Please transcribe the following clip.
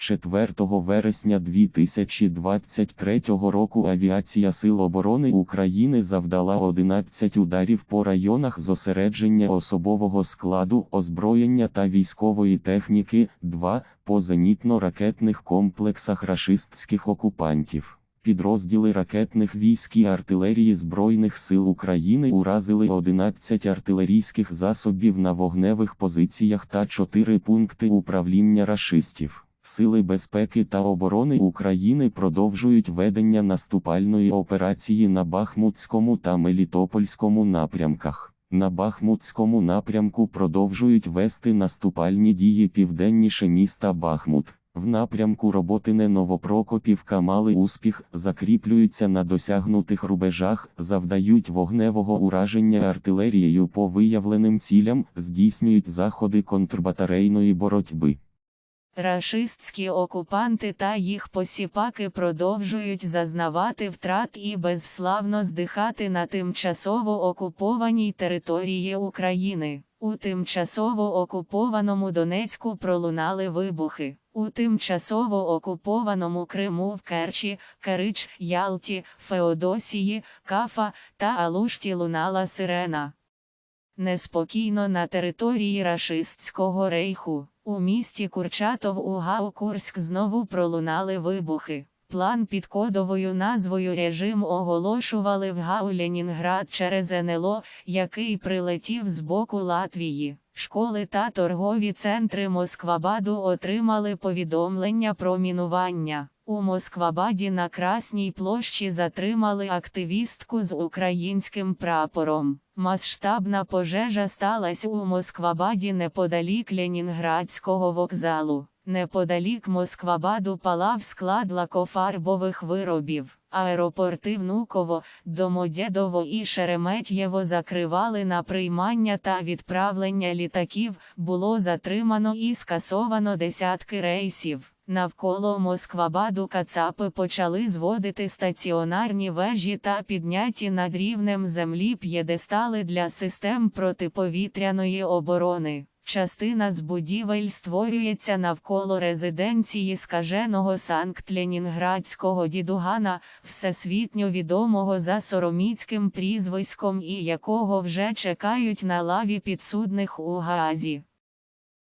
4 вересня 2023 року Авіація Сил оборони України завдала 11 ударів по районах зосередження особового складу, озброєння та військової техніки, 2 по зенітно-ракетних комплексах рашистських окупантів. Підрозділи ракетних військ і артилерії Збройних сил України уразили 11 артилерійських засобів на вогневих позиціях та 4 пункти управління рашистів. Сили безпеки та оборони України продовжують ведення наступальної операції на Бахмутському та Мелітопольському напрямках. На Бахмутському напрямку продовжують вести наступальні дії південніше міста Бахмут. В напрямку Роботине Новопрокопівка мали успіх, закріплюються на досягнутих рубежах, завдають вогневого ураження артилерією по виявленим цілям, здійснюють заходи контрбатарейної боротьби. Рашистські окупанти та їх посіпаки продовжують зазнавати втрат і безславно здихати на тимчасово окупованій території України. У тимчасово окупованому Донецьку пролунали вибухи. У тимчасово окупованому Криму в Керчі, Керич, Ялті, Феодосії, Кафа та Алушті лунала сирена. Неспокійно на території рашистського рейху. У місті Курчатов у ГАУ Курськ знову пролунали вибухи. План під кодовою назвою режим оголошували в ГАУ Ленінград через НЛО, який прилетів з боку Латвії. Школи та торгові центри Москвабаду отримали повідомлення про мінування. У Москвабаді на Красній площі затримали активістку з українським прапором. Масштабна пожежа сталася у Москвабаді неподалік Ленінградського вокзалу. Неподалік Москвабаду палав склад лакофарбових виробів. Аеропорти Внуково, Домодєдово і Шереметьєво закривали на приймання та відправлення літаків, було затримано і скасовано десятки рейсів. Навколо Москвабаду кацапи почали зводити стаціонарні вежі та підняті над рівнем землі п'єдестали для систем протиповітряної оборони. Частина з будівель створюється навколо резиденції скаженого Санкт-Ленінградського дідугана, всесвітньо відомого за сороміцьким прізвиськом і якого вже чекають на лаві підсудних у Гаазі.